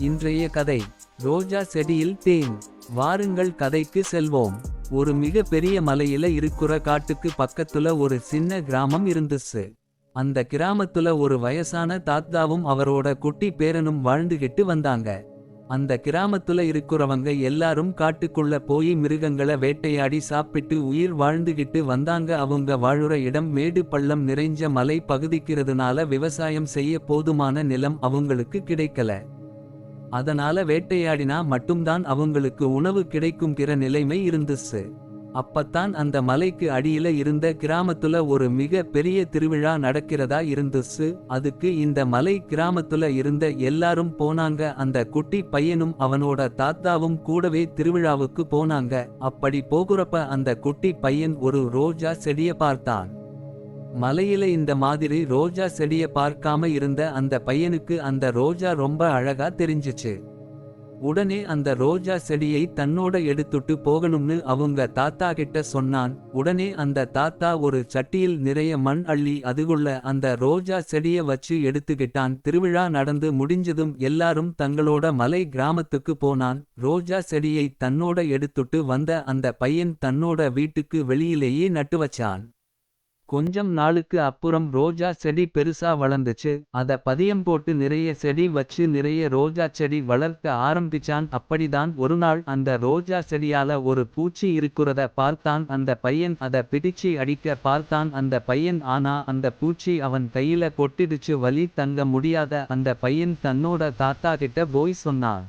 இன்றைய கதை ரோஜா செடியில் தேன். வாருங்கள் கதைக்கு செல்வோம். ஒரு மிக பெரிய மலையில இருக்கிற காட்டுக்கு பக்கத்துல ஒரு சின்ன கிராமம் இருந்துச்சு. அந்த கிராமத்துல ஒரு வயசான தாத்தாவும் அவரோட குட்டி பேரனும் வாழ்ந்துகிட்டு வந்தாங்க. அந்த கிராமத்துல இருக்கிறவங்க எல்லாரும் காட்டுக்குள்ள போய் மிருகங்களை வேட்டையாடி சாப்பிட்டு உயிர் வாழ்ந்துகிட்டு வந்தாங்க. அவங்க வாழுற இடம் மேடு பள்ளம் நிறைஞ்ச மலை பகுதிக்கிறதுனால விவசாயம் செய்ய போதுமான நிலம் அவங்களுக்கு கிடைக்கல. அதனால வேட்டையாடினா மட்டும்தான் அவங்களுக்கு உணவு கிடைக்கும்கிற நிலைமை இருந்துச்சு. அப்பத்தான் அந்த மலைக்கு அடியில இருந்த கிராமத்துல ஒரு மிக பெரிய திருவிழா நடக்கிறதா இருந்துச்சு. அதுக்கு இந்த மலை கிராமத்துல இருந்த எல்லாரும் போனாங்க. அந்த குட்டி பையனும் அவனோட தாத்தாவும் கூடவே திருவிழாவுக்கு போனாங்க. அப்படி போகுறப்ப அந்த குட்டி பையன் ஒரு ரோஜா செடிய பார்த்தான். மலையில இந்த மாதிரி ரோஜா செடிய பார்க்காம இருந்த அந்த பையனுக்கு அந்த ரோஜா ரொம்ப அழகா தெரிஞ்சுச்சு. உடனே அந்த ரோஜா செடியை தன்னோட எடுத்துட்டு போகணும்னு அவங்க தாத்தா கிட்ட சொன்னான். உடனே அந்த தாத்தா ஒரு சட்டியில் நிறைய மண் அள்ளி அதுக்குள்ள அந்த ரோஜா செடிய வச்சு எடுத்துக்கிட்டான். திருவிழா நடந்து முடிஞ்சதும் எல்லாரும் தங்களோட மலை கிராமத்துக்கு போனான். ரோஜா செடியை தன்னோட எடுத்துட்டு வந்த அந்த பையன் தன்னோட வீட்டுக்கு வெளியிலேயே நட்டு வச்சான். கொஞ்சம் நாளுக்கு அப்புறம் ரோஜா செடி பெருசா வளர்ந்துச்சு. அத பதியம் போட்டு நிறைய செடி வச்சு நிறைய ரோஜா செடி வளர்க்க ஆரம்பிச்சான். அப்படிதான் ஒரு நாள் அந்த ரோஜா செடியால ஒரு பூச்சி இருக்கிறத பார்த்தான். அந்த பையன் அத பிடிச்சு அடிக்க பார்த்தான். அந்த பையன் ஆனா அந்த பூச்சி அவன் கையில கொட்டிடுச்சு. வலி தங்க முடியாத அந்த பையன் தன்னோட தாத்தா கிட்ட போய் சொன்னான்.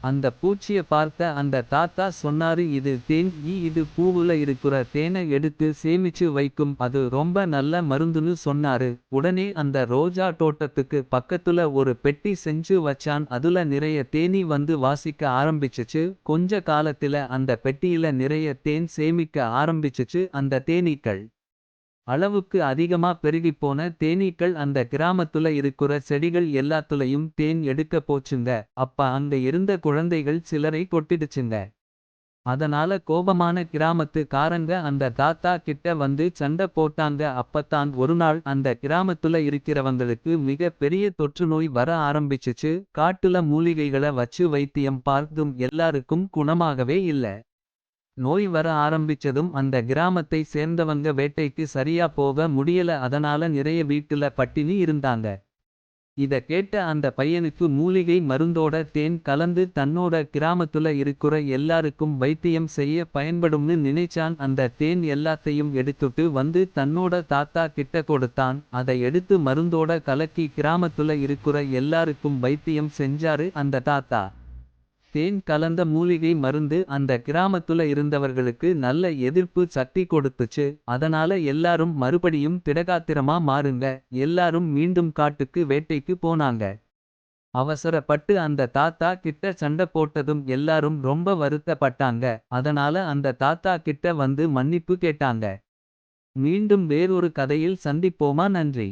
அந்த பூச்சிய பார்த்த அந்த தாத்தா சொன்னாரு இது தேன் ஈ இது பூவுல இருக்கிற தேனை எடுத்து சேமிச்சு வைக்கும் அது ரொம்ப நல்ல மருந்துன்னு சொன்னாரு. உடனே அந்த ரோஜா தோட்டத்துக்கு பக்கத்துல ஒரு பெட்டி செஞ்சு வச்சான். அதுல நிறைய தேனி வந்து வாசிக்க ஆரம்பிச்சுச்சு. கொஞ்ச காலத்துல அந்த பெட்டியில நிறைய தேன் சேமிக்க ஆரம்பிச்சுச்சு. அந்த தேனீக்கள் அளவுக்கு அதிகமா பெருகிப்போன தேனீக்கள் அந்த கிராமத்துல இருக்கிற செடிகள் எல்லாத்துலயும் தேன் எடுக்க போச்சுங்க. அப்ப அங்க இருந்த குழந்தைகள் சிலரை கொட்டிடுச்சுங்க. அதனால கோபமான கிராமத்து காரங்க அந்த தாத்தா கிட்ட வந்து சண்டை போட்டாங்க. அப்பத்தான் ஒரு நாள் அந்த கிராமத்துல இருக்கிறவங்களுக்கு மிக பெரிய தொற்று நோய் வர ஆரம்பிச்சுச்சு. காட்டுல மூலிகைகள வச்சு வைத்தியம் பார்த்தும் எல்லாருக்கும் குணமாகவே இல்ல. நோய் வர ஆரம்பிச்சதும் அந்த கிராமத்தை சேர்ந்தவங்க வேட்டைக்கு சரியா போக முடியல அதனால நிறைய வீட்டுல பட்டினி இருந்தாங்க. இத கேட்ட அந்த பையனுக்கு மூலிகை மருந்தோட தேன் கலந்து தன்னோட கிராமத்துல இருக்கிற எல்லாருக்கும் வைத்தியம் செய்ய பயன்படும்னு நினைச்சான். அந்த தேன் எல்லாத்தையும் எடுத்துட்டு வந்து தன்னோட தாத்தா கிட்ட கொடுத்தான். அதை எடுத்து மருந்தோட கலக்கி கிராமத்துல இருக்கிற எல்லாருக்கும் வைத்தியம் செஞ்சாரு அந்த தாத்தா. தேன் கலந்த மூலிகை மருந்து அந்த கிராமத்துல இருந்தவர்களுக்கு நல்ல எதிர்ப்பு சக்தி கொடுத்துச்சு. அதனால எல்லாரும் மறுபடியும் திடகாத்திரமா மாறுங்க. எல்லாரும் மீண்டும் காட்டுக்கு வேட்டைக்கு போனாங்க. அவசரப்பட்டு அந்த தாத்தா கிட்ட சண்டை போட்டதும் எல்லாரும் ரொம்ப வருத்தப்பட்டாங்க. அதனால அந்த தாத்தா கிட்ட வந்து மன்னிப்பு கேட்டாங்க. மீண்டும் வேறொரு கதையில் சந்திப்போமா நன்றி.